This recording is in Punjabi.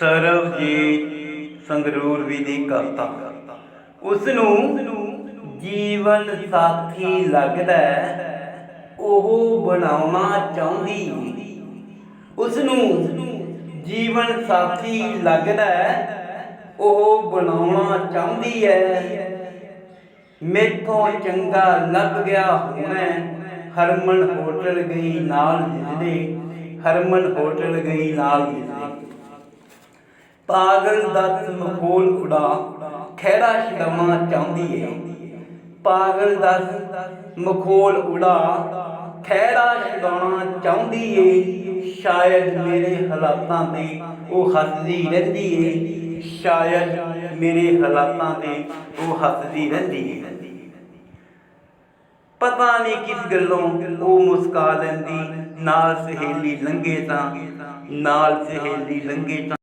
ਸਰਬਜੀਤ ਸੰਗਰੂਰ ਵੀ ਦੀ ਕਰਤਾ ਉਸ ਨੂੰ ਜੀਵਨ ਸਾਥੀ ਲੱਗਦਾ ਉਹ ਬਣਾਉਣਾ ਚਾਹੁੰਦੀ ਉਸ ਨੂੰ ਜੀਵਨ ਸਾਥੀ ਲੱਗਦਾ ਉਹ ਬਣਾਉਣਾ ਚਾਹੁੰਦੀ ਹੈ। ਮੇਥੋਂ ਚੰਗਾ ਲੱਭ ਗਿਆ ਹੁਣੇ ਹਰਮਨ ਹੋਟਲ ਗਈ ਨਾਲ ਜਿਸਦੇ, ਹਰਮਨ ਹੋਟਲ ਗਈ ਨਾਲ ਜਿਸਦੇ। ਪਾਗਲ ਦੱਸ ਮਖੋਲ ਉਡਾ ਖਹਿੜਾ ਛਡਾਉਣਾ ਚਾਹੁੰਦੀ ਏ। ਪਾਗਲ ਦੱਸ ਮਖੋਲ ਉਡਾ ਖਹਿੜਾ ਛਡਾਉਣਾ ਚਾਹੁੰਦੀ ਏ। ਸ਼ਾਇਦ ਮੇਰੇ ਹਾਲਾਤਾਂ ਤੇ ਉਹ ਹੱਸਦੀ ਰਹਿੰਦੀ ਏ। ਸ਼ਾਇਦ ਮੇਰੇ ਹਾਲਾਤਾਂ ਤੇ ਉਹ ਹੱਸਦੀ ਰਹਿੰਦੀ ਏ। ਪਤਾ ਨਹੀਂ ਕਿਸ ਗੱਲੋਂ ਉਹ ਮੁਸਕਾ ਲੈਂਦੀ। ਨਾਲ ਸਹੇਲੀ ਲੰਘੇ ਤਾਂ, ਨਾਲ ਸਹੇਲੀ ਲੰਘੇ ਤਾਂ।